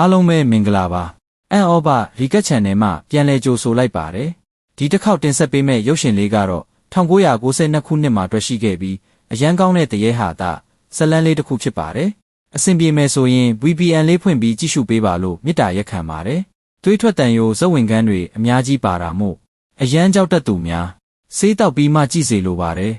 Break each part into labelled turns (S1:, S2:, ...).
S1: အားလုံးပဲမင်္ဂလာပါအန်အောဘရီကတ်ချန်နယ်မှာပြန်လည်ကြိုဆိုလိုက်ပါတယ်ဒီတစ်ခေါက်တင်ဆက်ပေးမယ့်ရုပ်ရှင်လေးကတော့1992ခုနှစ်မှာတွေ့ရှိခဲ့ပြီးအရန်ကောင်းတဲ့တရေဟာတာဇတ်လန်းလေးတစ်ခုဖြစ်ပါတယ်အဆင်ပြေမယ်ဆိုရင် VPN လေးဖွင့်ပြီးကြည့်ရှုပေးပါလို့မေတ္တာရက်ခံပါတယ်သွေးထွက်တန်ယိုဇက်ဝင်ကန်းတွေအများကြီးပါတာမို့အရန်ကြောက်တတ်သူများဆေးတောက်ပြီးမှကြည့်စေလိုပါတယ်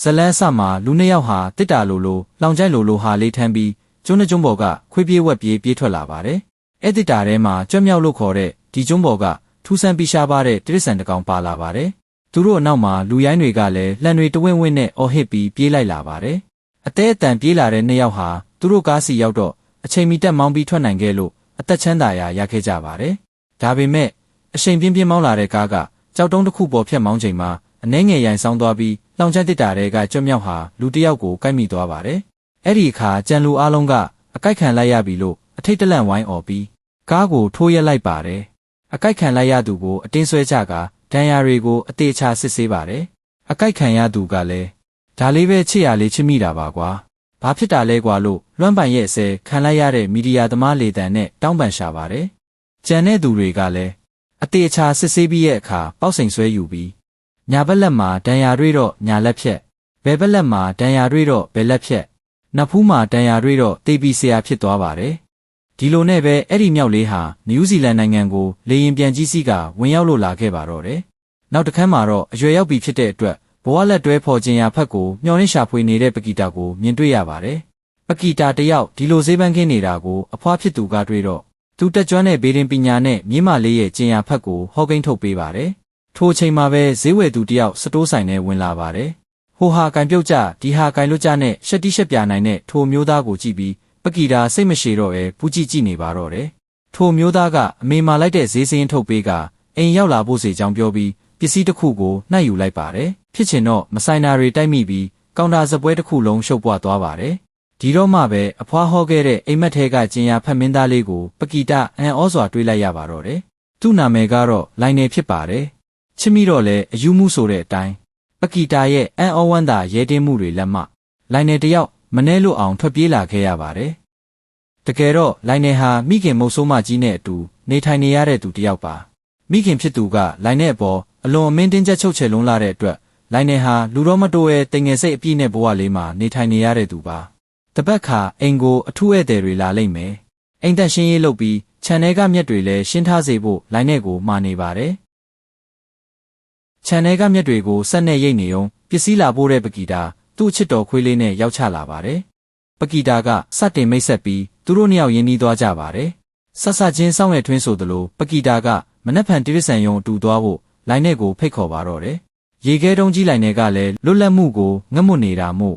S1: ဇလန်းအစမှာလူနှစ်ယောက်ဟာတစ်တာလိုလိုလောင်ကျိုက်လိုလိုဟာလေးထမ်းပြီး ကျွန်းနှကျွန်းပေါ်ကခွေးပြေးဝက်ပြေးပြေးထွက်လာပါတယ်အဲ့ဒီတာထဲမှာကြွက်မြောက်လို့ခေါ်တဲ့ဒီကျွန်းပေါ်ကထူးဆန်းပြီးရှားပါတဲ့တိရစ္ဆာန်တစ်ကောင်ပါလာပါတယ်သူတို့အနောက်မှာလူရိုင်းတွေကလည်းလှန်တွေတဝင့်ဝင့်နဲ့အော်ဟစ်ပြီးပြေးလိုက်လာပါတယ်အသေးအတန်ပြေးလာတဲ့နှစ်ယောက်ဟာသူတို့ကားစီရောက်တော့အချိန်မီတက်မောင်းပြီးထွက်နိုင်ခဲ့လို့အသက်ချမ်းသာရာရခဲ့ကြပါတယ်ဒါပေမဲ့အချိန်ပြင်းပြင်းမောင်းလာတဲ့ကားကကြောက်တုံးတစ်ခုပေါ်ဖြတ်မောင်းချိန်မှာအနှဲငယ်ရိုင်ဆောင်သွားပြီးလောင်ချမ်းတစ်တာတွေကကြွမြောက်ဟာလူတစ်ယောက်ကိုကိုက်မိသွားပါတယ်။ အဲ့ဒီအခါကြံလူအားလုံးကအကိုက်ခံလိုက်ရပြီလို့အထိတ်တလန့်ဝိုင်းអော်ပြီးကားကိုထိုးရက်လိုက်ပါတယ်။အကိုက်ခံလိုက်ရသူကိုအတင်းဆွဲချကဒဏ်ရာတွေကိုအသေးချာစစ်ဆေးပါတယ်။အကိုက်ခံရသူကလည်းဒါလေးပဲချစ်ရလေးချစ်မိတာပါကွာ။ဘာဖြစ်တာလဲကွာလို့လွမ်းပိုင်ရဲ့အစဲခံလိုက်ရတဲ့မီဒီယာသမားလေတံနဲ့တောင်းပန်ရှာပါတယ်။ကြံတဲ့သူတွေကလည်းအသေးချာစစ်ဆေးပြီးရဲ့အခါပေါက်စိန်ဆွဲယူပြီးညာဘက်လက်မှာဒဏ်ရာတွေတော့ညာလက်ဖြက်ဘယ်ဘက်လက်မှာဒဏ်ရာတွေတော့ဘယ်လက်ဖြက် နှစ်ဖူးမှာဒဏ်ရာတွေတော့တေးပီဆရာဖြစ်သွားပါတယ်ဒီလိုနဲ့ပဲအဲ့ဒီမြောက်လေးဟာနယူးဇီလန်နိုင်ငံကိုလေရင်ပြန်ကြီးစီးကဝင်ရောက်လို့လာခဲ့ပါတော့တယ်နောက်တစ်ခါမှတော့အရွယ်ရောက်ပြီဖြစ်တဲ့အတွက်ဘဝလက်တွဲဖော်ခြင်းရာဖက်ကိုမျောနှင်းရှာဖွေနေတဲ့ပကီတာကိုမြင်တွေ့ရပါတယ်ပကီတာတယောက်ဒီလိုဈေးပန်းခင်းနေတာကိုအဖွားဖြစ်သူကတွေ့တော့သူတက်ကြွတဲ့ဘေးရင်ပညာနဲ့မြင်းမလေးရဲ့ကျင်ရာဖက်ကိုဟောကိန်းထုတ်ပေးပါတယ်ထိုအချိန်မှာပဲဈေးဝယ်သူတယောက်စတိုးဆိုင်ထဲဝင်လာပါတယ်။ ဟိုဟာကင်ပြုတ်ကြဒီဟာကင်လွတ်ကြနဲ့ရှက်တိရှက်ပြနိုင်တဲ့ထိုမျိုးသားကိုကြည့်ပြီးပကီတာစိတ်မရှည်တော့ပဲပူကြည့်ကြည့်နေပါတော့တယ်။ထိုမျိုးသားကအမေမာလိုက်တဲ့ဈေးစင်းထုတ်ပေးကအိမ်ရောက်လာဖို့စီကြောင်းပြောပြီးပစ္စည်းတစ်ခုကိုနှိုက်ယူလိုက်ပါတယ်။ဖြစ်ချင်တော့မဆိုင်နာတွေတိုက်မိပြီးကောင်တာစပွဲတစ်ခုလုံးရှုပ်ပွားသွားပါတယ်။ဒီတော့မှပဲအဖွားဟောခဲ့တဲ့အိမ်မက်ထဲကကျင်ရဖက်မင်းသားလေးကိုပကီတာအန်ဩစွာတွေးလိုက်ရပါတော့တယ်။သူ့နာမည်ကတော့လိုင်နယ်ဖြစ်ပါတယ်။ချစ်မိတော့လဲအယူမှုဆိုတဲ့အတိုင်း ပကီတာရဲ့အန်အောဝမ်းသာရဲတင်းမှုတွေလက်မှလိုင်နယ်တယောက်မနှဲလို့အောင်ထွက်ပြေးလာခဲ့ရပါတယ်။တကယ်တော့လိုင်နယ်ဟာမိခင်မုတ်ဆိုးမကြီးနဲ့အတူနေထိုင်နေရတဲ့သူတယောက်ပါ။မိခင်ဖြစ်သူကလိုင်နယ်အပေါ်အလွန်အမင်းတင်းကျပ်ချုပ်ချယ်လွန်းလာတဲ့အတွက်လိုင်နယ်ဟာလူတော်မတိုးရဲ့တင်ငယ်စိတ်အပြည့်နဲ့ဘဝလေးမှာနေထိုင်နေရတဲ့သူပါ။တပတ်ခါအိမ်ကိုအထူးဧည့်သည်တွေလာလိမ့်မယ်။အိမ်သက်ရှင်းရေးလုပ်ပြီးခြံထဲကမြက်တွေလည်းရှင်းထားစေဖို့လိုင်နယ်ကိုမှာနေပါတယ်။ ခြံထဲကမြက်တွေကိုဆက်နဲ့ရိတ်နေုံပစ္စည်းလာပို့တဲ့ပကီတာသူ့အချစ်တော်ခွေးလေးနဲ့ရောက်ချလာပါတယ်။ပကီတာကစတင်မိတ်ဆက်ပြီးသူတို့နှစ်ယောက်ရင်းနှီးသွားကြပါတယ်။ဆက်ဆက်ချင်းစောင့်ရထွင်းဆိုသလိုပကီတာကမနှက်ဖန်တိရစ္ဆန်ယုံအတူသွားဖို့လိုင်းနဲ့ကိုဖိတ်ခေါ်ပါတော့တယ်။ရေခဲတုံးကြီးလိုင်းနဲ့ကလည်းလွတ်လပ်မှုကိုငတ်မွတ်နေတာမို့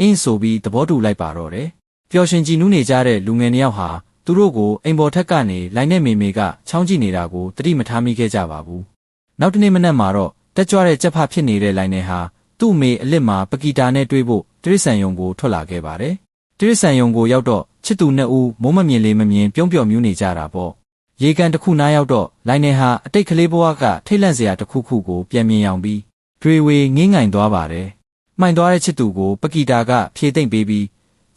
S1: အင်းဆိုပြီးသဘောတူလိုက်ပါတော့တယ်။ပျော်ရွှင်ကြည်နူးနေကြတဲ့လူငယ်နှစ်ယောက်ဟာသူတို့ကိုအိမ်ပေါ်ထက်ကနေလိုင်းနဲ့မေမေကချောင်းကြည့်နေတာကိုတတိမထားမိခဲ့ကြပါဘူး။နောက်တနေ့မနက်မှာတော့ တက်ကြွတဲ့ကြက်ဖဖြစ်နေတဲ့လိုင်နယ်ဟာသူ့အမေအလစ်မှာပကီတာနဲ့တွေ့ဖို့တိရစ္ဆာန်ယုံကိုထွက်လာခဲ့ပါတယ်။တိရစ္ဆာန်ယုံကိုရောက်တော့ချစ်သူနှစ်ဦးမိုးမမြင်လေးမမြင်ပြုံးပျော်မြူးနေကြတာပေါ့။ရေကန်တစ်ခုနားရောက်တော့လိုင်နယ်ဟာအတိတ်ကလေးဘဝကထိတ်လန့်စရာတစ်ခုခုကိုပြန်မြင်အောင်ပြီးတွေဝေငင်းငိုင်သွားပါတယ်။မှိုင်သွားတဲ့ချစ်သူကိုပကီတာကဖြေသိမ့်ပေးပြီး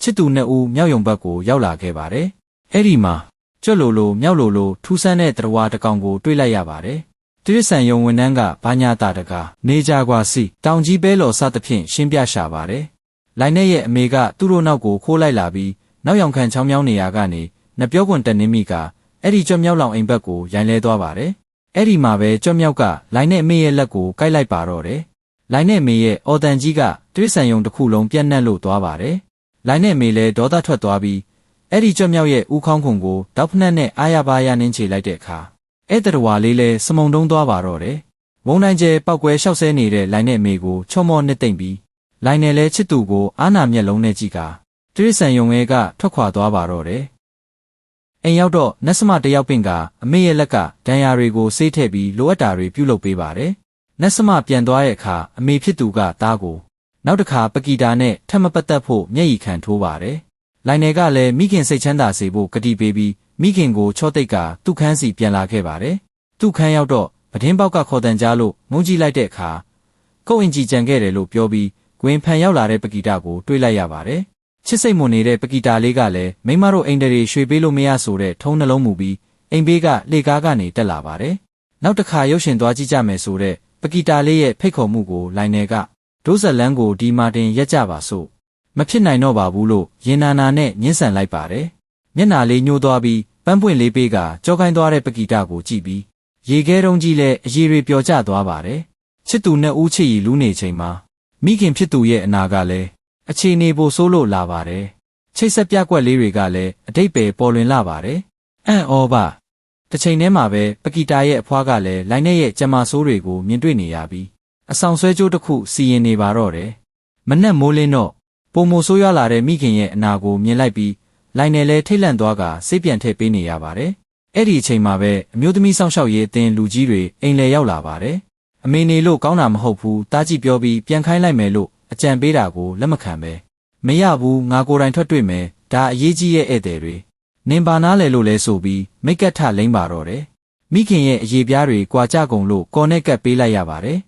S1: ချစ်သူနှစ်ဦးမြောက်ယုံဘက်ကိုရောက်လာခဲ့ပါတယ်။အဲ့ဒီမှာကြွက်လိုလိုမြောက်လိုလိုထူးဆန်းတဲ့တရဝါတစ်ကောင်ကိုတွေ့လိုက်ရပါတယ် တိရစ္ဆာန်ယုံဝန်ထမ်းကဘာညာတာတကားနေကြကွာစီတောင်ကြီးပဲလော်စသဖြင့်ရှင်းပြရှာပါတယ်။လိုင်နဲ့ရဲ့အမေကသူ့တို့နောက်ကိုခိုးလိုက်လာပြီးနောက်ယောင်ခံချောင်းမြောင်းနေရာကနေနှပြောကွန်တက်နေမိကအဲ့ဒီကြွမြောက်လောင်အိမ်ဘက်ကိုရိုင်လဲသွားပါတယ်။အဲ့ဒီမှာပဲကြွမြောက်ကလိုင်နဲ့အမေရဲ့လက်ကိုကိုက်လိုက်ပါတော့တယ်။လိုင်နဲ့အမေရဲ့အော်တန်ကြီးကတိရစ္ဆာန်ယုံတစ်ခုလုံးပြန့်နှံ့လို့သွားပါတယ်။လိုင်နဲ့အမေလည်းဒေါသထွက်သွားပြီးအဲ့ဒီကြွမြောက်ရဲ့ဥခေါင်းခုံကိုတောက်ဖက်နဲ့အာရပါရနင်းချေလိုက်တဲ့အခါ ဧည့်တရဝါလေးလဲစမုံတုံးသွားပါတော့တယ်။ဝုံနိုင်ကျဲပောက်ကွဲလျှောက်ဆဲနေတဲ့လိုင်းနဲ့မေကိုချော့မော့နှစ်သိမ့်ပြီးလိုင်းနဲ့လဲချစ်သူကိုအာနာမျက်လုံးနဲ့ကြည့်ကာတိရစ္ဆာန်ယုံငယ်ကထွက်ခွာသွားပါတော့တယ်။အိမ်ရောက်တော့နတ်စမတယောက်ပင်ကအမေရဲ့လက်ကဒဏ်ရာတွေကိုဆေးထည့်ပြီးလိုအပ်တာတွေပြုလုပ်ပေးပါတယ်။နတ်စမပြန်သွားတဲ့အခါအမေဖြစ်သူကသားကိုနောက်တစ်ခါပကီတာနဲ့ထပ်မပတ်သက်ဖို့မျက်ရည်ခံထိုးပါတယ်။လိုင်နယ်ကလည်းမိခင်စိတ်ချမ်းသာစေဖို့ကတိပေးပြီး မိခင်ကိုချော့တိတ်ကသူ့ခန်းစီပြန်လာခဲ့ပါတယ်။သူ့ခန်းရောက်တော့ပဒင်းပေါက်ကခေါ်တန်ကြားလို့ငုံကြည့်လိုက်တဲ့အခါကိုအင်ကြီးကြံခဲ့တယ်လို့ပြောပြီးဂွင်ဖန်ရောက်လာတဲ့ပကီတာကိုတွေးလိုက်ရပါတယ်။ချစ်စိတ်မွန်နေတဲ့ပကီတာလေးကလည်းမိမတို့အိမ်တရီရွှေပေးလို့မရဆိုတဲ့ထုံးနှလုံးမူပြီးအိမ်ဘေးကလေကားကနေတက်လာပါတယ်။နောက်တစ်ခါရုပ်ရှင်သွားကြည့်ကြမယ်ဆိုတဲ့ပကီတာလေးရဲ့ဖိတ်ခေါ်မှုကိုလိုင်နယ်ကဒိုးဇလန်းကိုဒီမာတင်ရက်ကြပါစို့မဖြစ်နိုင်တော့ပါဘူးလို့ရင်နာနာနဲ့ညှင်းဆန်လိုက်ပါတယ်။ မျက်နာလေးညှိုးသွားပြီးပန်းပွင့်လေးပေးကကြောကိုင်းသွားတဲ့ပကီတာကိုကြည့်ပြီးရေခဲတုံးကြီးလည်းအရေတွေပျော်ကျသွားပါတယ်။ချစ်သူနဲ့ဦးချစ်ရီလူးနေချိန်မှာမိခင်ဖြစ်သူရဲ့အနာကလည်းအခြေအနေပိုဆိုးလို့လာပါတယ်။ချိတ်ဆက်ပြကွက်လေးတွေကလည်းအတိတ်ပဲပေါ်လွင်လာပါတယ်။အံ့ဩပါတစ်ချိန်တည်းမှာပဲပကီတာရဲ့အဖွားကလည်းလိုင်းနဲ့ရဲ့ကြမ်းမာဆိုးတွေကိုမြင်တွေ့နေရပြီးအဆောင်ဆွဲကြိုးတစ်ခုစီရင်နေပါတော့တယ်။မနဲ့မိုးလင်းတော့ပုံမိုဆိုးရွားလာတဲ့မိခင်ရဲ့အနာကိုမြင်လိုက်ပြီး လိုင်းနယ်လဲထိတ်လန့်သွားကစိတ်ပြန်ထည့်ပေးနေရပါတယ်။အဲ့ဒီအချိန်မှာပဲအမျိုးသမီးစောင့်ရှောက်ရေးအသင်းလူကြီးတွေအိမ်လဲရောက်လာပါတယ်။အမေနေလို့ကောင်းတာမဟုတ်ဘူးတားကြည့်ပြောပြီးပြန်ခိုင်းလိုက်မယ်လို့အကြံပေးတာကိုလက်မခံပဲမရဘူးငါကိုယ်တိုင်ထွက်တွေ့မယ်ဒါအရေးကြီးရဲ့ဧည့်သည်တွေနင်ပါနားလေလို့လဲဆိုပြီးမိတ်ကတ်ထလိမ့်ပါတော့တယ်မိခင်ရဲ့အရေးပြားတွေကွာကြကုန်လို့ကော်နဲ့ကတ်ပေးလိုက်ရပါတယ်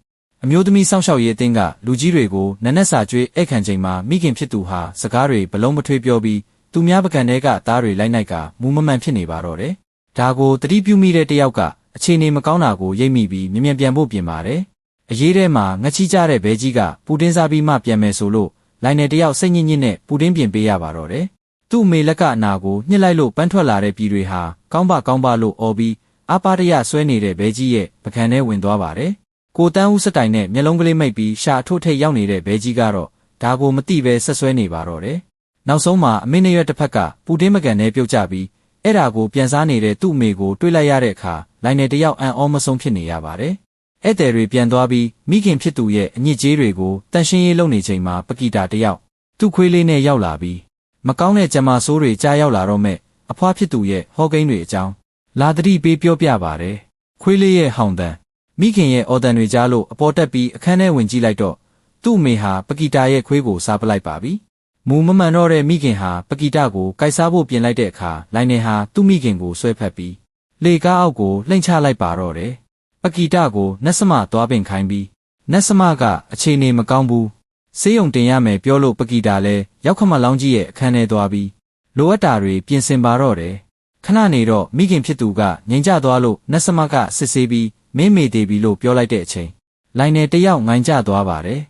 S1: အမျိုးသမီးစောင့်ရှောက်ရေးအသင်းကလူကြီးတွေကိုနက်နက်စာကျွေးဧည့်ခံချိန်မှာမိခင်ဖြစ်သူဟာစကားတွေဘလုံးမထွေးပြောပြီး သူများပကံတဲကသားတွေလိုက်နိုင်ကမူးမမှန်ဖြစ်နေပါတော့တယ်။ဒါကိုတတိပြုမိတဲ့တယောက်ကအခြေအနေမကောင်းတာကိုရိပ်မိပြီးမြင်မြန်ပြန်ဖို့ပြင်ပါတယ်။အရေးထဲမှာငချီကြတဲ့ဘဲကြီးကပူတင်းစားပြီးမှပြန်မယ်ဆိုလို့လိုင်နယ်တယောက်စိတ်ညစ်ညစ်နဲ့ပူတင်းပြင်ပေးရပါတော့တယ်။သူ့မေလက်ကအနာကိုညှစ်လိုက်လို့ပန်းထွက်လာတဲ့ပြည်တွေဟာကောင်းပါကောင်းပါလို့အော်ပြီးအပါတရဆွဲနေတဲ့ဘဲကြီးရဲ့ပကံထဲဝင်သွားပါတယ်။ကိုတန်းဦးစတိုင်နဲ့မျက်လုံးကလေးမိတ်ပြီးရှာအထုတ်ထိတ်ရောက်နေတဲ့ဘဲကြီးကတော့ဒါကိုမသိပဲဆက်ဆွဲနေပါတော့တယ်။ နောက်ဆုံးမှာအမေနဲ့ရွက်တစ်ဖက်ကပူတင်းမကန်နဲ့ပြုတ်ကြပြီးအဲ့ဒါကိုပြန်စားနေတဲ့သူ့အမေကိုတွေးလိုက်ရတဲ့အခါလိုင်နယ်တယောက်အံ့ဩမဆုံးဖြစ်နေရပါတယ်။ဧည့်သည်တွေပြန်သွားပြီးမိခင်ဖြစ်သူရဲ့အညစ်ကြေးတွေကိုတန်ရှင်းရေးလုပ်နေချိန်မှာပကီတာတယောက်သူ့ခွေးလေးနဲ့ရောက်လာပြီးမကောင်းတဲ့ကြမ်းမာဆိုးတွေကြားရောက်လာတော့မဲ့အဖွားဖြစ်သူရဲ့ဟောကိန်းတွေအကြောင်းလာတတိပေးပြောပြပါတယ်ခွေးလေးရဲ့ဟောင်တန်မိခင်ရဲ့အော်တန်တွေကြားလို့အပေါ်တက်ပြီးအခန်းထဲဝင်ကြည့်လိုက်တော့သူ့အမေဟာပကီတာရဲ့ခွေးကိုစားပလိုက်ပါပြီ မူမမှန်တော့တဲ့မိခင်ဟာပကီတာကိုကိုက်စားဖို့ပြင်လိုက်တဲ့အခါလိုင်နေဟာသူ့မိခင်ကိုဆွဲဖက်ပြီးလေကားအောက်ကိုလှိမ့်ချလိုက်ပါတော့တယ်ပကီတကိုနတ်စမသွားပင်ခိုင်းပြီးနတ်စမကအခြေအနေမကောင်းဘူးဆေးရုံတင်ရမယ်ပြောလို့ပကီတာလည်းရောက်ခမလောင်းကြီးရဲ့အခန်းထဲသွားပြီးလိုအပ်တာတွေပြင်ဆင်ပါတော့တယ်ခဏနေတော့မိခင်ဖြစ်သူကငိန်ကြသွားလို့နတ်စမကစစ်ဆေးပြီးမင်းမေသေးပြီလို့ပြောလိုက်တဲ့အချိန်လိုင်နယ်တယောက်ငိုင်းကြသွားပါတယ်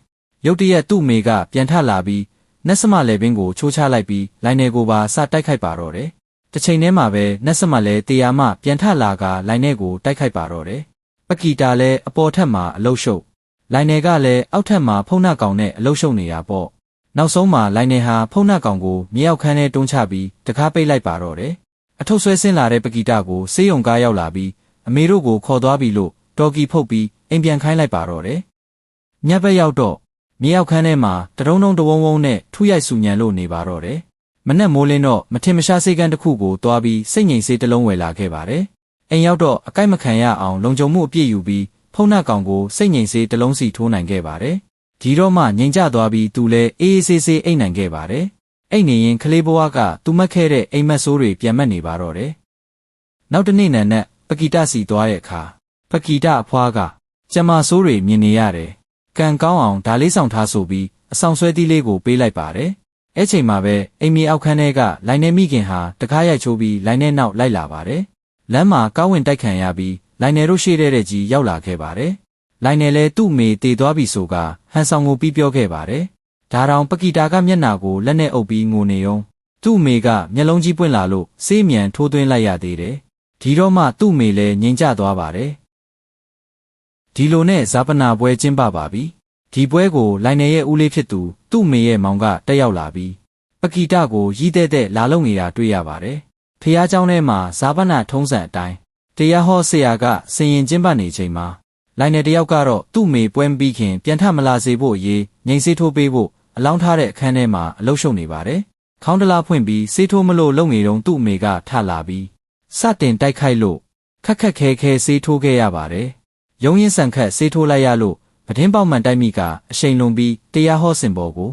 S1: ရုတ်တရက်သူ့မေကပြန်ထလာပြီး နတ်စမလည်းပင်ကိုချိုးချလိုက်ပြီးလိုင်နယ်ကိုပါစတိုက်ခိုက်ပါတော့တယ်တစ်ချိန်တည်းမှာပဲနတ်စမလည်းတရားမပြန်ထလာကလိုင်နယ်ကိုတိုက်ခိုက်ပါတော့တယ်ပကီတာလည်းအပေါ်ထက်မှာအလုရှုပ်လိုင်နယ်ကလည်းအောက်ထက်မှာဖုံနှကောင်နဲ့အလုရှုပ်နေတာပေါ့နောက်ဆုံးမှာလိုင်နယ်ဟာဖုံနှကောင်ကိုမြေအောက်ခန်းထဲတွန်းချပြီးတကားပိတ်လိုက်ပါတော့တယ်အထုပ်ဆွဲဆင်းလာတဲ့ပကီတာကိုဆေးရုံကားရောက်လာပြီးအမေတို့ကိုခေါ်သွားပြီလို့တော်ကီဖုတ်ပြီးအိမ်ပြန်ခိုင်းလိုက်ပါတော့တယ်ညဘက်ရောက်တော့ မြေအောက်ခန်းထဲမှာတရုံတုံတဝုံဝုံနဲ့ထုရိုက်ဆူညံလို့နေပါတော့တယ်မနဲ့မိုးလင်းတော့မထင်မရှားစေကန်းတစ်ခုကိုတွားပြီးစိတ်ငြိမ်စေးတစ်လုံးဝယ်လာခဲ့ပါတယ်အိမ်ရောက်တော့အကိုက်မခံရအောင်လုံခြုံမှုအပြည့်ယူပြီးဖုံးနှက်ကောင်ကိုစိတ်ငြိမ်စေးတစ်လုံးစီထိုးနိုင်ခဲ့ပါတယ်။ဒီတော့မှငြိမ်ကျသွားပြီးသူလည်းအေးအေးဆေးဆေးအိတ်နိုင်ခဲ့ပါတယ်။အိတ်နေရင်ကလေးဘဝကသူမက်ခဲ့တဲ့အိမ်မက်ဆိုးတွေပြန်မက်နေပါတော့တယ်။နောက်တနေ့နံနက်ပကီတစီသွားတဲ့အခါပကီတအဖွားကကျမဆိုးတွေမြင်နေရတယ်။ ကံကောင်းအောင်ဒါလေးဆောင်ထားဆိုပြီးအဆောင်ဆွဲသီးလေးကိုပေးလိုက်ပါတယ်။အဲ့ချိန်မှာပဲအိမ်မီအောက်ခန်းထဲကလိုင်နေမိခင်ဟာတကားရိုက်ချိုးပြီးလိုင်နေနောက်လိုက်လာပါတယ်။လမ်းမှာကားဝင်တိုက်ခံရပြီးလိုင်နယ်တို့ရှိတဲ့တဲ့ကြီးရောက်လာခဲ့ပါတယ်။လိုင်နယ်လည်းသူ့မေတည်သွားပြီဆိုကဟန်ဆောင်ကိုပြီးပြောခဲ့ပါတယ်။ဒါတောင်ပကီတာကမျက်နာကိုလက်နဲ့အုပ်ပြီးငိုနေုံသူ့မေကမျက်လုံးကြီးပွင့်လာလို့စေးမြန်ထိုးသွင်းလိုက်ရသေးတယ်။ဒီတော့မှသူ့မေလည်းငြိမ်ကျသွားပါတယ်။ ဒီလိုနဲ့ဇာပနာပွဲကျင်းပပါပြီ။ဒီပွဲကိုလိုင်နယ်ရဲ့ဦးလေးဖြစ်သူသူ့မေရဲ့မောင်ကတက်ရောက်လာပြီးပကီတာကိုရီးတဲ့တဲ့လာလုံနေတာတွေ့ရပါတယ်။ဖះเจ้าထဲမှာဇာပနာထုံးစံအတိုင်းတရားဟောဆရာကစင်ရင်ကျင်းပနေချိန်မှာလိုင်နယ်တယောက်ကတော့သူ့မေပွဲမပြီးခင်ပြန်ထမလာစေဖို့အရေးငိန်စေးထိုးပေးဖို့အလောင်းထားတဲ့အခန်းထဲမှာအလုရှုပ်နေပါတယ်။ခေါင်းတလားဖွင့်ပြီးစေးထိုးမလို့လုံနေတုံသူ့မေကထလာပြီးစတင်တိုက်ခိုက်လို့ခက်ခက်ခဲခဲစေးထိုးခဲ့ရပါတယ်။ ရုံရင်ဆန်ခတ်စေးထိုးလိုက်ရလို့ပဒင်းပေါက်မှန်တိုက်မိကအရှိန်လုံးပြီးတရားဟောစင်ပေါ်ကို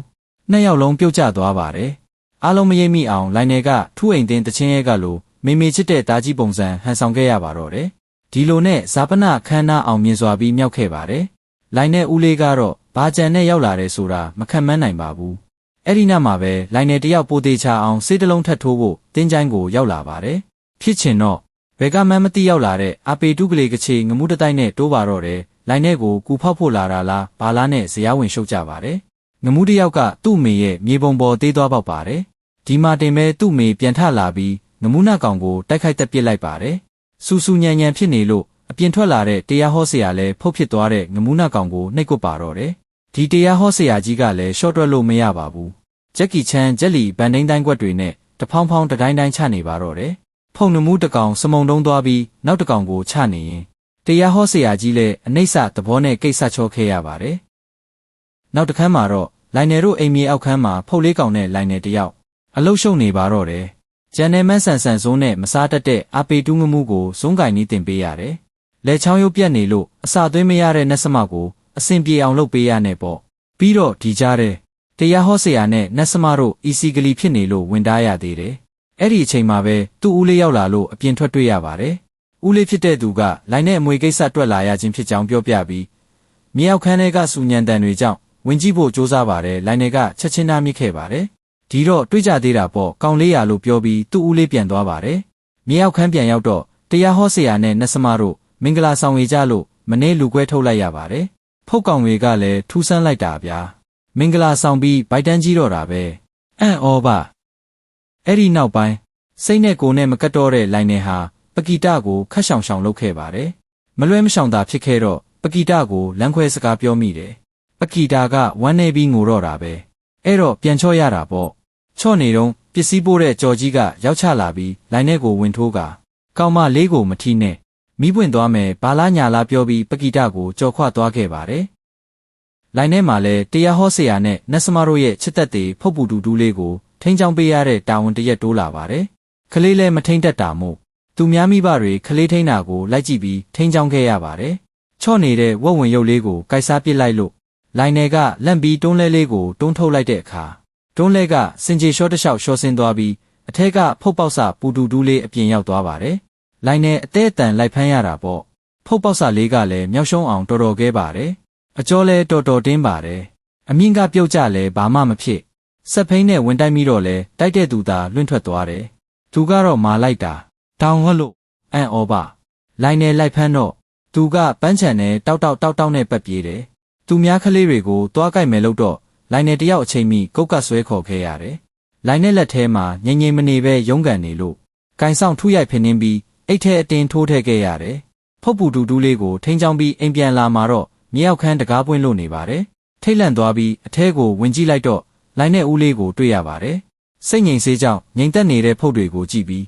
S1: နှစ်ယောက်လုံးပြုတ်ကျသွားပါတယ်။အားလုံးမရိပ်မိအောင်လိုင်နယ်ကထူးအိမ်တင်းတချင်းရဲကလိုမေမေချစ်တဲ့တာကြီးပုံစံဟန်ဆောင်ခဲ့ရပါတော့တယ်။ဒီလိုနဲ့ဇာပနခန်းနာအောင်မြင်စွာပြီးမြောက်ခဲ့ပါတယ်။လိုင်နယ်ဦးလေးကတော့ဘာကြံနဲ့ရောက်လာတယ်ဆိုတာမခံမန်းနိုင်ပါဘူး။အဲ့ဒီနောက်မှာပဲလိုင်နယ်တယောက်ပိုသေးချအောင်စေးတလုံးထပ်ထိုးဖို့တင်းချိုင်းကိုရောက်လာပါတယ်ဖြစ်ချင်တော့ ဘယ်ကမှန်းမသိရောက်လာတဲ့အာပေတုကလေးကချေငမှုတတိုက်နဲ့တိုးပါတော့တယ်လိုင်နယ်ကိုကူဖောက်ဖို့လာတာလားဘာလားနဲ့ဇရာဝင်ရှုပ်ကြပါတယ်ငမှုတယောက်ကသူ့အမေရဲ့မြေပုံပေါ်သေးသွားပေါက်ပါတယ်ဒီမှာတင်မဲ့သူ့အမေပြန်ထလာပြီးငမှုနာကောင်ကိုတိုက်ခိုက်တက်ပစ်လိုက်ပါတယ်စူစူညံညံဖြစ်နေလို့အပြင်ထွက်လာတဲ့တရားဟောဆရာလည်းဖုတ်ဖြစ်သွားတဲ့ငမှုနာကောင်ကိုနှိပ်ကွပ်ပါတော့တယ်ဒီတရားဟောဆရာကြီးကလည်းရှော့တွက်လို့မရပါဘူးဂျက်ကီချန်ဂျက်လီဗန်ဒိန်းတိုင်းကွက်တွေနဲ့တဖောင်းဖောင်းတတိုင်းတိုင်းချနေပါတော့တယ် ဖုန်နမှုတစ်ကောင်စမုံတုံးသွားပြီးနောက်တစ်ကောင်ကိုချနေရင်တရားဟောဆရာကြီးလည်းအနှိမ့်စသဘောနဲ့ကိစ္စချောခဲ့ရပါတယ်နောက်တစ်ခန်းမှာတော့လိုင်နယ်တို့အိမ်မြေအောက်ခန်းမှာဖုတ်လေးကောင်နဲ့လိုင်နယ်တယောက်အလုတ်ရှုံနေပါတော့တယ်ကျန်တဲ့မန်းဆန်ဆန်စုံးနဲ့မစားတတ်တဲ့အပေတူးငမှုကိုဇုံးကင်နီးတင်ပေးရတယ်လက်ချောင်းရုပ်ပြက်နေလို့အစာသွင်းမရတဲ့နတ်စမကိုအဆင်ပြေအောင်လုပ်ပေးရနဲ့ပေါ့ပြီးတော့ဒီကြားတဲ့တရားဟောဆရာနဲ့နတ်စမတို့အီစီဂလီဖြစ်နေလို့ဝင်တားရသေးတယ် အဲ့ဒီအချိန်မှာပဲသူ့ဦးလေးရောက်လာလို့အပြင်ထွက်တွေ့ရပါတယ်ဦးလေးဖြစ်တဲ့သူကလိုင်းနဲ့အမွေကိစ္စတွက်လာရခြင်းဖြစ်ကြောင်းပြောပြပြီးမြေအောက်ခန်းထဲကစူညံတန်တွေကြောင့်ဝင်ကြည့်ဖို့စ조사ပါတယ်လိုင်းနယ်ကချက်ချင်းသားမြစ်ခဲ့ပါတယ်ဒီတော့တွေ့ကြသေးတာပေါ့ကောင်းလေးရလို့ပြောပြီးသူ့ဦးလေးပြန်သွားပါတယ်မြေအောက်ခန်းပြန်ရောက်တော့တရားဟောဆရာနဲ့နတ်စမတို့မင်္ဂလာဆောင်ဝေကြလို့မနေ့လူကွဲထုတ်လိုက်ရပါတယ်ဖုတ်ကောင်တွေကလည်းထူးဆန်းလိုက်တာဗျာမင်္ဂလာဆောင်ပြီးဗိုက်တန်းကြီးတော့တာပဲအံ့ဩပါ အဲ့ဒီနောက်ပိုင်းစိတ်နဲ့ကိုယ်နဲ့မကတ်တော့တဲ့လိုင်နယ်ဟာပကီတကိုခတ်ဆောင်ဆောင်လုပ်ခဲ့ပါတယ်မလွဲမရှောင်သာဖြစ်ခဲ့တော့ပကီတကိုလမ်းခွဲစကားပြောမိတယ်ပကီတာကဝမ်းနေပြီးငိုတော့တာပဲအဲ့တော့ပြန်ချော့ရတာပေါ့ချော့နေတော့ပစ္စည်းပိုးတဲ့ကြော်ကြီးကရောက်ချလာပြီးလိုင်ထဲကိုဝင်ထိုးကကောင်မလေးကိုမထီးနဲ့မိပွင့်သွားမယ်ဘာလားညာလားပြောပြီးပကီတကိုကြော်ခွသွားခဲ့ပါတယ်လိုင်ထဲမှာလဲတရားဟောဆရာနဲ့နတ်စမတို့ရဲ့ချစ်သက်တွေဖုတ်ပူတူတူလေးကို ထိန်းချောင်းပေးရတဲ့တာဝန်တရက်တိုးလာပါတယ်ကလေးလည်းမထိန်တတ်တာမို့သူများမိဘတွေကလေးထိန်းတာကိုလိုက်ကြည့်ပြီးထိန်းချောင်းခဲ့ရပါတယ်ချော့နေတဲ့ဝက်ဝင်ရုပ်လေးကိုကိုက်စားပစ်လိုက်လို့လိုင်နယ်ကလန့်ပြီးတွန်းလဲလေးကိုတွန်းထုတ်လိုက်တဲ့အခါတွန်းလဲကစင်ကြေရှော့တလျှောက်ရှော့ဆင်းသွားပြီးအထက်ကဖုတ်ပေါက်စပူတူတူးလေးအပြင်ရောက်သွားပါတယ်။လိုင်နယ်အသေးအတန်လိုက်ဖမ်းရတာပေါ့။ဖုတ်ပေါက်စလေးကလည်းမြောက်ရှုံးအောင်တော်တော်ခဲပါတယ်။အကျော်လဲတော်တော်တင်းပါတယ်။အမြင့်ကပြုတ်ကြလဲဘာမှမဖြစ်။ ဆက်ဖိန်းနဲ့ဝင်တိုက်ပြီးတော့လဲတိုက်တဲ့သူသာလွင့်ထွက်သွားတယ်။သူကတော့မာလိုက်တာ။တောင်ဟော့လို့အန်ဩပါ။လိုင်နယ်လိုက်ဖမ်းတော့သူကပန်းချန်နဲ့တောက်တောက်တောက်တောက်နဲ့ပတ်ပြေးတယ်။သူများကလေးတွေကိုတွားကြိုက်မယ်လို့တော့လိုင်နယ်တယောက်အချိန်မိကုတ်ကဆွဲခေါ်ခဲ့ရတယ်။လိုင်နယ်လက်ထဲမှာငြိမ်ငြိမ်မနေပဲရုန်းကန်နေလို့ကင်ဆောင်ထုရိုက်ဖင်းနှင်းပြီးအိတ်ထဲအတင်းထိုးထည့်ခဲ့ရတယ်။ဖုတ်ပူတူတူလေးကိုထိန်းချောင်းပြီးအိမ်ပြန်လာမှာတော့မြေရောက်ခန်းတကားပွင့်လို့နေပါတယ်။ထိတ်လန့်သွားပြီးအထဲကိုဝင်ကြည့်လိုက်တော့ လိုင်နယ်ဦးလေးကိုတွေ့ရပါတယ်။စိတ်ငြိမ်စေးကြောင့်ငြိမ်သက်နေတဲ့ဖုတ်တွေကိုကြည့်ပြီး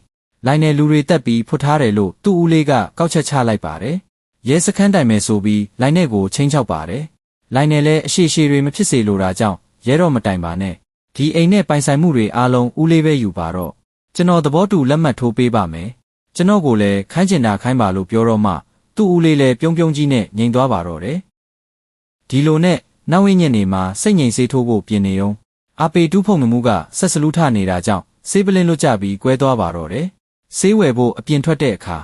S1: လိုင်နယ်လူတွေတက်ပြီးဖွတ်ထားတယ်လို့သူ့ဦးလေးကကောက်ချက်ချလိုက်ပါတယ်။ရဲစခန်းတိုင်မယ်ဆိုပြီးလိုင်နယ်ကိုချင်းချောက်ပါတယ်။လိုင်နယ်လည်းအရှိရှိတွေမဖြစ်စေလိုတာကြောင့်ရဲတော့မတိုင်ပါနဲ့ဒီအိမ်နဲ့ပိုင်ဆိုင်မှုတွေအားလုံးဦးလေးပဲယူပါတော့ကျွန်တော်သဘောတူလက်မှတ်ထိုးပေးပါမယ်ကျွန်တော်ကိုလည်းခိုင်းကျင်တာခိုင်းပါလို့ပြောတော့မှသူ့ဦးလေးလည်းပြုံးပြုံးကြီးနဲ့ငြိမ်သွားပါတော့တယ်ဒီလိုနဲ့နောက်ဝင်းညက်နေမှာစိတ်ငြိမ်စေးထိုးဖို့ပြင်နေုံ အပေတူးဖုန်မှုကဆက်စလူးထနေတာကြောင့်ဆေးပလင်းလွတ်ကြပြီးကွဲသွားပါတော့တယ်ဆေးဝယ်ဖို့အပြင်ထွက်တဲ့အခါ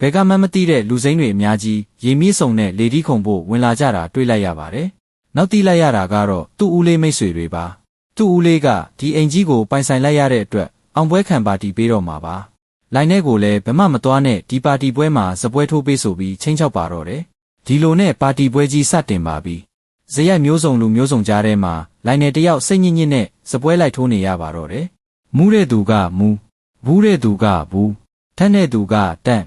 S1: ဘယ်ကမှမသိတဲ့လူစိမ်းတွေအများကြီးရေမီးစုံနဲ့လေဒီခုံဖို့ဝင်လာကြတာတွေ့လိုက်ရပါတယ်။နောက်သိလိုက်ရတာကတော့သူ့ဦးလေးမိတ်ဆွေတွေပါ။သူ့ဦးလေးကဒီအိမ်ကြီးကိုပိုင်ဆိုင်လိုက်ရတဲ့အတွက်အောင်ပွဲခံပါတီပေးတော့မှာပါ။လိုင်နဲ့ကိုလည်းဘမမသွားနဲ့ဒီပါတီပွဲမှာစပွဲထိုးပေးဆိုပြီးချင်းချောက်ပါတော့တယ်။ဒီလိုနဲ့ပါတီပွဲကြီးစတင်ပါပြီ။ ဇရက်မျိုးစုံလူမျိုးစုံကြားထဲမှာလိုင်နယ်တယောက်စိတ်ညစ်ညစ်နဲ့စပွဲလိုက်ထိုးနေရပါတော့တယ်။မူးတဲ့သူကမူးဘူးတဲ့သူကဘူးထက်တဲ့သူကတန့်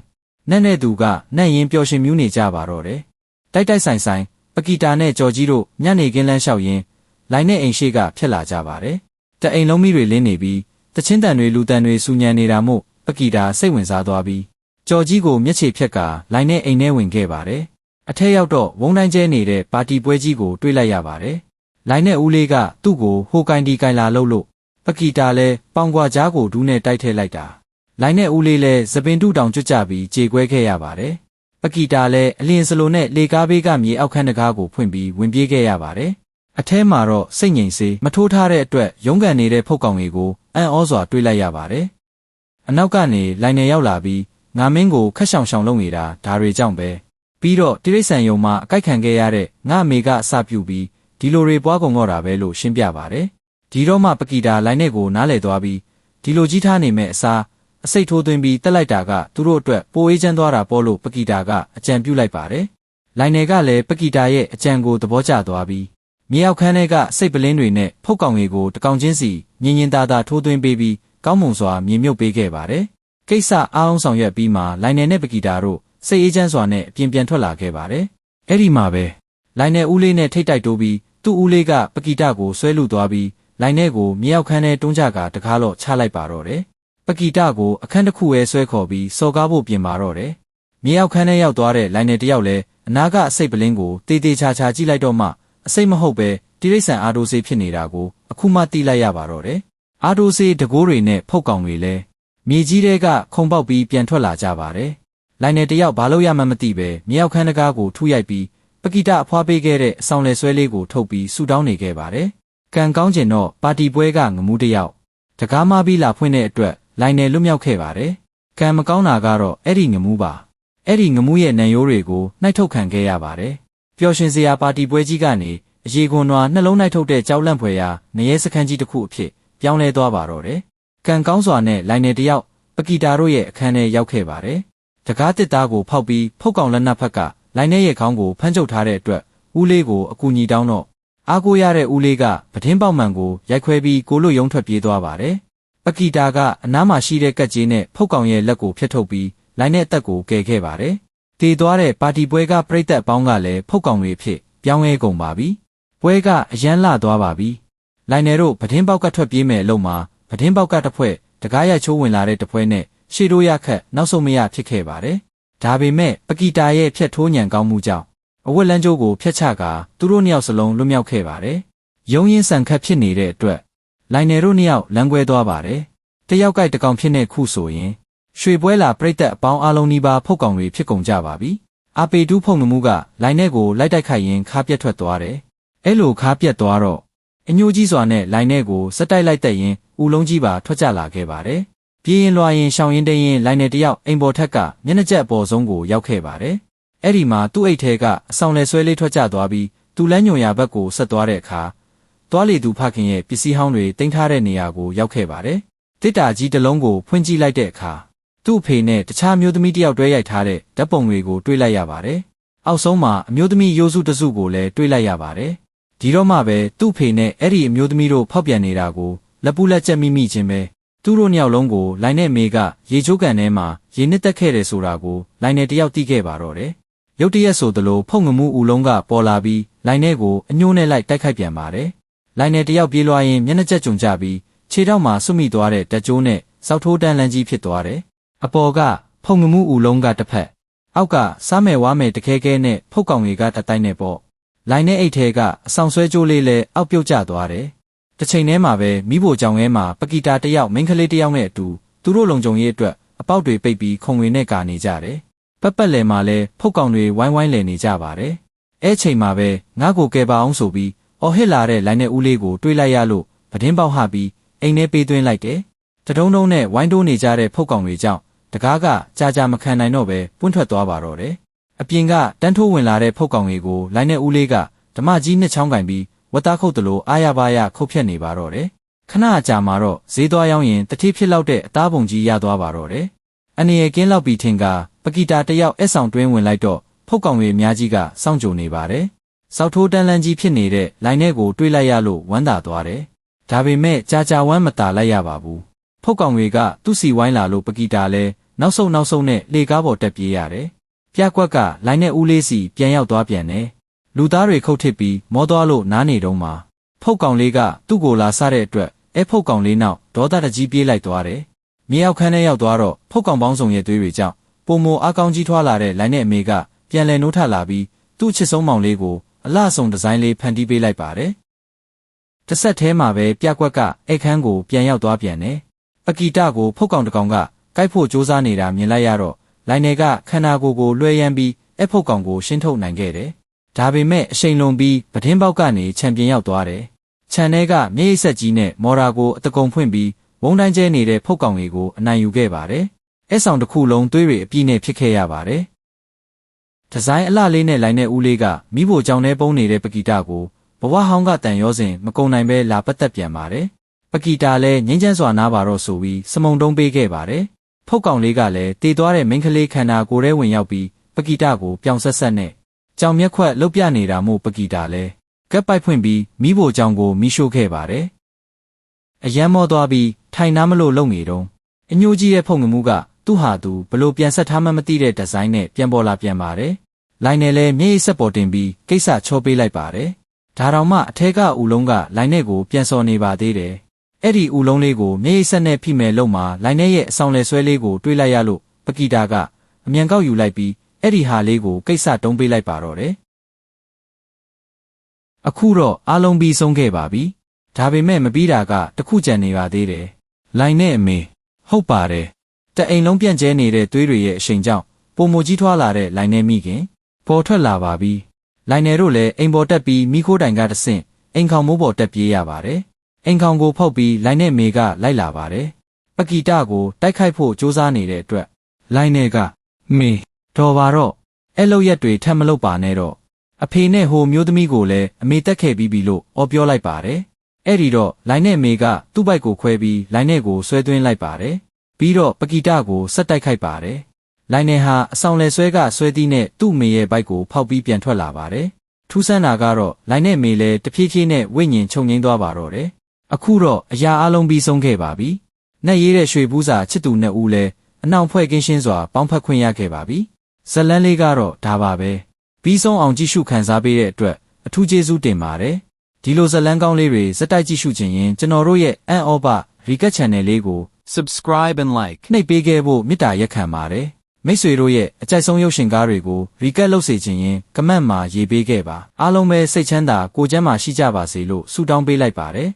S1: နတ်နဲ့သူကနတ်ရင်ပျော်ရွှင်မြူးနေကြပါတော့တယ်။တိုက်တိုက်ဆိုင်ဆိုင်ပကီတာနဲ့ကြော်ကြီးတို့ညနေခင်းလန်းလျှောက်ရင်းလိုင်းနဲ့အိမ်ရှိကဖြစ်လာကြပါတယ်။တအိမ်လုံးမိတွေလင်းနေပြီးတချင်းတန်တွေလူတန်တွေစူညံနေတာမို့ပကီတာစိတ်ဝင်စားသွားပြီးကြော်ကြီးကိုမျက်ခြေဖြက်ကလိုင်းနဲ့အိမ်ထဲဝင်ခဲ့ပါတယ်။ အထက်ရောက်တော့ဝုံတိုင်းကျဲနေတဲ့ပါတီပွဲကြီးကိုတွေ့လိုက်ရပါတယ်။လိုင်းနဲ့ဦးလေးကသူ့ကိုဟိုကိုင်းဒီကိုင်းလာလို့လို့ပကီတာလဲပေါင်ကွာကြားကိုဒူးနဲ့တိုက်ထဲလိုက်တာလိုင်းနဲ့ဦးလေးလည်းသပင်တုတောင်ကျွတ်ကြပြီးကြေကွဲခဲ့ရပါတယ်။ပကီတာလည်းအလင်းစလိုနဲ့လေကားဘေးကမြေအောက်ခန်းတကားကိုဖွင့်ပြီးဝင်ပြေးခဲ့ရပါတယ်။အထဲမှာတော့စိတ်ငြိမ်စေးမထိုးထားတဲ့အတွက်ရုန်းကန်နေတဲ့ဖုတ်ကောင်တွေကိုအံ့ဩစွာတွေးလိုက်ရပါတယ်။အနောက်ကနေလိုင်းနယ်ရောက်လာပြီးငါမင်းကိုခက်ဆောင်ဆောင်လုပ်နေတာဒါတွေကြောင့်ပဲ။ ပြီးတော့တိရိစ္ဆာန်ယုံမှာအကြိုက်ခံခဲ့ရတဲ့ငါအမေကအစပြုပြီးဒီလိုတွေပွားကုန်တော့တာပဲလို့ရှင်းပြပါတယ်ဒီတော့မှပကီတာလိုင်းနဲ့ကိုနားလည်သွားပြီးဒီလိုကြီးထားနေမဲ့အစားအစိတ်ထိုးသွင်းပြီးတက်လိုက်တာကသူတို့အတွက်ပိုအေးချမ်းသွားတာပေါ့လို့ပကီတာကအကြံပြုလိုက်ပါတယ်။လိုင်းနယ်ကလည်းပကီတာရဲ့အကြံကိုသဘောကျသွားပြီးမြေအောက်ခန်းထဲကစိတ်ပလင်းတွေနဲ့ဖုတ်ကောင်တွေကိုတကောင်ချင်းစီညင်ညင်သာသာထိုးသွင်းပေးပြီးကောင်းမွန်စွာမြေမြုပ်ပေးခဲ့ပါတယ်။ကိစ္စအားအောင်ဆောင်ရွက်ပြီးမှလိုင်းနယ်နဲ့ပကီတာတို့ စိတ်အေးချမ်းစွာနဲ့အပြင်ပြန်ထွက်လာခဲ့ပါတယ်။အဲ့ဒီမှာပဲလိုင်းနယ်ဦးလေးနဲ့ထိတ်တိုက်တိုးပြီးသူ့ဦးလေးကပကီတာကိုဆွဲလူသွားပြီးလိုင်းနဲ့ကိုမြေအောက်ခန်းထဲတွန်းကြကတကားတော့ချလိုက်ပါတော့တယ်။ပကီတာကိုအခန်းတစ်ခုဝဲဆွဲခေါ်ပြီးစော်ကားဖို့ပြင်ပါတော့တယ်။မြေအောက်ခန်းထဲရောက်သွားတဲ့လိုင်းနယ်တယောက်လည်းအနာကအစိတ်ပလင်းကိုတေးသေးချာချာကြည့်လိုက်တော့မှအစိတ်မဟုတ်ပဲတိရိစ္ဆာန်အာဒိုဆေးဖြစ်နေတာကိုအခုမှသိလိုက်ရပါတော့တယ်။အာဒိုဆေးတကိုးတွေနဲ့ဖုတ်ကောင်တွေလည်းမြေကြီးတွေကခုံပေါက်ပြီးပြန်ထွက်လာကြပါတယ်။ လိုင်းနယ်တယောက်ဘာလို့ရမှမသိပဲမြေအောက်ခန်းတကားကိုထုရိုက်ပြီးပကီတာအဖွားပေးခဲ့တဲ့အဆောင်လဲဆွဲလေးကိုထုတ်ပြီးဆူတောင်းနေခဲ့ပါတယ်။ကံကောင်းကျင်တော့ပါတီပွဲကငမူးတယောက်တကားမပြီးလာဖွင့်တဲ့အတွက်လိုင်းနယ်လွတ်မြောက်ခဲ့ပါတယ်။ကံမကောင်းတာကတော့အဲ့ဒီငမူးပါ။အဲ့ဒီငမူးရဲ့နံရိုးတွေကိုနှိုက်ထုတ်ခံခဲ့ရပါတယ်။ပျော်ရွှင်စရာပါတီပွဲကြီးကနေအရေခွန်နွားနှလုံးနှိုက်ထုတ်တဲ့ကြောက်လန့်ဖွယ်ရာနရဲစခန်းကြီးတစ်ခုအဖြစ်ပြောင်းလဲသွားပါတော့တယ်။ကံကောင်းစွာနဲ့လိုင်းနယ်တယောက်ပကီတာတို့ရဲ့အခန်းထဲရောက်ခဲ့ပါတယ်။ တကားတစ်သားကိုဖောက်ပြီးဖုတ်ကောင်လက်နက်ဖက်ကလိုင်းနဲ့ရဲ့ခေါင်းကိုဖမ်းချုပ်ထားတဲ့အတွက်ဦးလေးကိုအကူညီတောင်းတော့အားကိုရတဲ့ဦးလေးကပတင်းပေါက်မှန်ကိုရိုက်ခွဲပြီးကိုလို့ယုံထွက်ပြေးသွားပါတယ်။ပကီတာကအနားမှာရှိတဲ့ကက်ကြီးနဲ့ဖုတ်ကောင်ရဲ့လက်ကိုဖျက်ထုတ်ပြီးလိုင်းနဲ့အသက်ကိုကယ်ခဲ့ပါတယ်။တည်သွားတဲ့ပါတီပွဲကပြိသက်ပေါင်းကလည်းဖုတ်ကောင်တွေဖြစ်ပြောင်းလဲကုန်ပါပြီ။ပွဲကအရန်လာသွားပါပြီ။လိုင်းနယ်တို့ပတင်းပေါက်ကထွက်ပြေးမယ်လို့မှပတင်းပေါက်ကတစ်ဖွဲ့တကားရိုက်ချိုးဝင်လာတဲ့တစ်ဖွဲ့နဲ့ ရှေ့တို့ရခက်နောက်ဆုံးမရဖြစ်ခဲ့ပါတယ်။ဒါပေမဲ့ပကီတာရဲ့ဖြတ်ထိုးညံကောင်းမှုကြောင့်အဝက်လန်းကျိုးကိုဖျက်ချကာသူတို့နှစ်ယောက်စလုံးလွတ်မြောက်ခဲ့ပါတယ်။ရုံရင်ဆန်ခတ်ဖြစ်နေတဲ့အတွက်လိုင်နယ်တို့နှစ်ယောက်လမ်းကွဲသွားပါတယ်။တယောက်ကိုက်တကောင်ဖြစ်နေခုဆိုရင်ရွှေပွဲလာပြိတ်သက်အပေါင်းအလုံးနီးပါးဖုတ်ကောင်တွေဖြစ်ကုန်ကြပါပြီ။အာပေတူးဖုန်နမှုကလိုင်နယ်ကိုလိုက်တိုက်ခိုက်ရင်ခါပြက်ထွက်သွားတယ်။အဲ့လိုခါပြက်သွားတော့အညိုကြီးစွာနဲ့လိုင်နယ်ကိုစက်တိုက်လိုက်တဲ့ရင်ဦးလုံးကြီးပါထွက်ကြလာခဲ့ပါတယ်။ ပြေးရင်လွှာရင်ရှောင်ရင်တရင်လိုင်နယ်တယောက်အိမ်ပေါ်ထက်ကမျက်နှာကျက်အပေါ်ဆုံးကိုရောက်ခဲ့ပါတယ်။အဲ့ဒီမှာသူ့အိတ်ထဲကအဆောင်လဲဆွဲလေးထွက်ကျသွားပြီးသူလမ်းညွန်ရာဘက်ကိုဆက်သွားတဲ့အခါသွားလေသူဖခင်ရဲ့ပစ္စည်းဟောင်းတွေတင်ထားတဲ့နေရာကိုရောက်ခဲ့ပါတယ်။တစ်တာကြီးတစ်လုံးကိုဖွင့်ကြည့်လိုက်တဲ့အခါသူ့အဖေနဲ့တခြားမျိုးသမီးတယောက်တွဲရိုက်ထားတဲ့ဓာတ်ပုံတွေကိုတွေ့လိုက်ရပါတယ်။အောက်ဆုံးမှာအမျိုးသမီးရိုးစုတစုကိုလည်းတွေ့လိုက်ရပါတယ်။ဒီတော့မှပဲသူ့ဖေနဲ့အဲ့ဒီအမျိုးသမီးတို့ဖောက်ပြန်နေတာကိုလက်ပူးလက်ချက်မိမိချင်းပဲ သူတို့နှစ်ယောက်လုံးကိုလိုင်းနဲ့မေကရေချိုးကန်ထဲမှာရေနစ်တက်ခဲ့တယ်ဆိုတာကိုလိုင်းနဲ့တယောက်သိခဲ့ပါတော့တယ်။ရုတ်တရက်ဆိုသလိုဖုန်ငမှုဦးလုံးကပေါ်လာပြီးလိုင်းနဲ့ကိုအညိုးနဲ့လိုက်တိုက်ခိုက်ပြန်ပါတယ်။လိုင်းနဲ့တယောက်ပြေးလွှားရင်မျက်နှာကျက်ကြုံကြပြီးခြေထောက်မှာဆွမိသွားတဲ့တက်ကြိုးနဲ့စောက်ထိုးတန်းလန်းကြီးဖြစ်သွားတယ်။အပေါ်ကဖုန်ငမှုဦးလုံးကတစ်ဖက်အောက်ကစားမယ်ဝါမယ်တခဲခဲနဲ့ဖုတ်ကောင်တွေကတတိုင်းနဲ့ပေါ့။လိုင်းနဲ့အိတ်ထဲကအဆောင်ဆွဲကြိုးလေးလည်းအောက်ပြုတ်ကျသွားတယ်။ တစ်ချိန်တည်းမှာပဲမိဖို့ကြောင်ထဲမှာပကီတာတယောက်မိန်းကလေးတယောက်နဲ့အတူသူတို့လုံခြုံရေးအတွက်အပေါက်တွေပိတ်ပြီးခုံဝင်နဲ့ကာနေကြတယ်။ပတ်ပတ်လည်မှာလဲဖုတ်ကောင်တွေဝိုင်းဝိုင်းလည်နေကြပါတယ်။အဲချိန်မှာပဲငါ့ကိုကယ်ပါအောင်ဆိုပြီးအော်ဟစ်လာတဲ့လိုင်းနဲ့ဦးလေးကိုတွေးလိုက်ရလို့ပတင်းပေါက်ဟပြီးအိမ်ထဲပေးသွင်းလိုက်တယ်။တတုံးတုံးနဲ့ဝိုင်းတိုးနေကြတဲ့ဖုတ်ကောင်တွေကြောင့်တကားကကြာကြာမခံနိုင်တော့ပဲပွန့်ထွက်သွားပါတော့တယ်။အပြင်ကတန်းထိုးဝင်လာတဲ့ဖုတ်ကောင်တွေကိုလိုင်းနဲ့ဦးလေးကဓမ္မကြီးနှစ်ချောင်းကင်ပြီး ဝတ်သားခုတ်တလို့အာရပါရခုတ်ဖြတ်နေပါတော့တယ်။ခဏအကြာမှာတော့ဈေးသွားရောက်ရင်တတိဖြစ်လောက်တဲ့အသားပုံကြီးရသွားပါတော့တယ်။အနေရကင်းလောက်ပြီးထင်ကပကီတာတယောက်အဆောင်တွင်းဝင်လိုက်တော့ဖုတ်ကောင်တွေအများကြီးကစောင့်ကြိုနေပါတယ်။စောက်ထိုးတန်းလန်းကြီးဖြစ်နေတဲ့လိုင်းထဲကိုတွေးလိုက်ရလို့ဝမ်းသာသွားတယ်။ဒါပေမဲ့ကြာကြာဝမ်းမတာလိုက်ရပါဘူး။ဖုတ်ကောင်တွေကသူ့စီဝိုင်းလာလို့ပကီတာလည်းနောက်ဆုံးနောက်ဆုံးနဲ့လေကားပေါ်တက်ပြေးရတယ်။ပြကွက်ကလိုင်းနဲ့ဦးလေးစီပြန်ရောက်သွားပြန်တယ်။ လူသားတွေခုတ်ထစ်ပြီးမောသွားလို့နားနေတော့မှဖုတ်ကောင်လေးကသူ့ကိုလာစားတဲ့အတွက်အဲဖုတ်ကောင်လေးနောက်ဒေါသတကြီးပြေးလိုက်သွားတယ်။မြေရောက်ခန်းထဲရောက်သွားတော့ဖုတ်ကောင်ပေါင်းစုံရဲ့သွေးတွေကြောင့်ပုံမအားကောင်းကြီးထွားလာတဲ့လိုင်းနဲ့အမေကပြန်လည်နှိုးထလာပြီးသူ့ချစ်ဆုံးမောင်လေးကိုအလှဆုံဒီဇိုင်းလေးဖန်တီးပေးလိုက်ပါတယ်။တစ်ဆက်တည်းမှာပဲပြကွက်ကအိတ်ခန်းကိုပြန်ရောက်သွားပြန်တယ်။ပကီတကိုဖုတ်ကောင်တကောင်ကကိုက်ဖို့စူးစမ်းနေတာမြင်လိုက်ရတော့လိုင်းနယ်ကခန္ဓာကိုယ်ကိုလွှဲရမ်းပြီးအဖုတ်ကောင်ကိုရှင်းထုတ်နိုင်ခဲ့တယ်။ ဒါပေမဲ့အရှိန်လွန်ပြီးပတင်းပေါက်ကနေချန်ပီယံရောက်သွားတယ်။ခြံထဲကမြေအိတ်ဆက်ကြီးနဲ့မော်ရာကိုအတကုံဖွင့်ပြီးဝုံတိုင်းကျဲနေတဲ့ဖုတ်ကောင်တွေကိုအနိုင်ယူခဲ့ပါတယ်။အဲဆောင်တစ်ခုလုံးသွေးတွေအပြည့်နဲ့ဖြစ်ခဲ့ရပါတယ်။ဒီဇိုင်းအလှလေးနဲ့လိုင်းတဲ့ဦးလေးကမိဖို့ကြောင်ထဲပုံနေတဲ့ပကီတာကိုဘဝဟောင်းကတန်ရောစဉ်မကုံနိုင်ပဲလာပတ်သက်ပြန်ပါတယ်ပကီတာလည်းငိမ့်ချမ်းစွာနားပါတော့ဆိုပြီးစမုံတုံးပေးခဲ့ပါတယ်ဖုတ်ကောင်လေးကလည်းတေသွားတဲ့မိန်းကလေးခန္ဓာကိုယ်ထဲဝင်ရောက်ပြီးပကီတာကိုပြောင်ဆက်ဆက်နဲ့ ကြောင်မျက်ခွက်လှုပ်ပြနေတာမို့ပကီတာလည်းကက်ပိုက်ဖွင့်ပြီးမိဖို့ကြောင်ကိုမိရှို့ခဲ့ပါတယ်အယမ်းမောသွားပြီးထိုင်နားမလို့လုံနေတော့အညိုကြီးရဲ့ဖုန်ငမှုကသူ့ဟာသူဘလို့ပြန်ဆက်ထားမှမသိတဲ့ဒီဇိုင်းနဲ့ပြန်ပေါ်လာပြန်ပါတယ်လိုင်းနဲ့လည်းမျက်ရည်ဆက်ပေါ်တင်ပြီးကိစ္စချောပေးလိုက်ပါတယ်ဒါတောင်မှအထက်ကဦးလုံးကလိုင်းနဲ့ကိုပြန်စော်နေပါသေးတယ်အဲ့ဒီဦးလုံးလေးကိုမျက်ရည်ဆက်နဲ့ဖိမဲ့လုံမှာလိုင်းနဲ့ရဲ့အဆောင်လဲဆွဲလေးကိုတွေးလိုက်ရလို့ပကီတာကအမြန်ကောက်ယူလိုက်ပြီး အဲ့ဒီဟာလေးကိုကိစ္စတုံးပေးလိုက်ပါတော့တယ်အခုတော့အားလုံးပြီးဆုံးခဲ့ပါပြီဒါပေမဲ့မပြီးတာကတခုကြံနေပါသေးတယ်လိုင်းနဲ့အမေဟုတ်ပါတယ်တအိမ်လုံးပြန့်ကျဲနေတဲ့သွေးတွေရဲ့အရှိန်ကြောင့်ပုံမကြီးထွားလာတဲ့လိုင်းနဲ့မိခင်ပေါ်ထွက်လာပါပြီလိုင်းနယ်တို့လည်းအိမ်ပေါ်တက်ပြီးမိခိုးတိုင်ကတဆင့်အိမ်ခေါင်မိုးပေါ်တက်ပြေးရပါတယ်အိမ်ခေါင်ကိုဖောက်ပြီးလိုင်းနဲ့မေကလိုက်လာပါတယ်ပကီတကိုတိုက်ခိုက်ဖို့ကြိုးစားနေတဲ့အတွက်လိုင်းနယ်ကမေ တော်ပါတော့အဲ့လောက်ရက်တွေထပ်မလုပ်ပါနဲ့တော့အဖေနဲ့ဟိုမျိုးသမီးကိုလည်းအမေတက်ခဲ့ပြီးပြီလို့အော်ပြောလိုက်ပါတယ်အဲ့ဒီတော့လိုင်းနဲ့မေကသူ့ဘိုက်ကိုခွဲပြီးလိုင်းနဲ့ကိုဆွဲသွင်းလိုက်ပါတယ်ပြီးတော့ပကီတကိုဆက်တိုက်ခိုက်ပါတယ်လိုင်းနယ်ဟာအဆောင်လဲဆွဲကဆွဲသီးနဲ့သူ့မေရဲ့ဘိုက်ကိုဖောက်ပြီးပြန်ထွက်လာပါတယ်ထူးဆန်းတာကတော့လိုင်းနဲ့မေလည်းတဖြည်းဖြည်းနဲ့ဝိညာဉ်ချုပ်ငိမ့်သွားပါတော့တယ်အခုတော့အရာအလုံးပြီးဆုံးခဲ့ပါပြီနှက်ရေးတဲ့ရွှေဘူးစာချစ်သူနှစ်ဦးလည်းအနှောင်ဖွဲ့ကင်းရှင်းစွာပေါင်းဖက်ခွင့်ရခဲ့ပါပြီ ဇလန်းလေးကတော့ဒါပါပဲပြီးဆုံးအောင်ကြည့်ရှုခံစားပေးတဲ့အတွက်အထူးကျေးဇူးတင်ပါတယ်ဒီလိုဇလန်းကောင်းလေးတွေစက်တိုက်ကြည့်ရှုခြင်းရင်ကျွန်တော်တို့ရဲ့အန်အောဘရီကတ် channel လေးကို
S2: subscribe and like.
S1: နှိပ်ပေးခဲ့ဖို့မေတ္တာရက်ခံပါတယ်မိတ်ဆွေတို့ရဲ့အကြိုက်ဆုံးရုပ်ရှင်ကားတွေကိုရီကတ်လုပ်စေခြင်းရင်ကမန့်မှာရေးပေးခဲ့ပါအားလုံးပဲစိတ်ချမ်းသာကိုယ်ကျန်းမာရှိကြပါစေလို့ဆုတောင်းပေးလိုက်ပါတယ်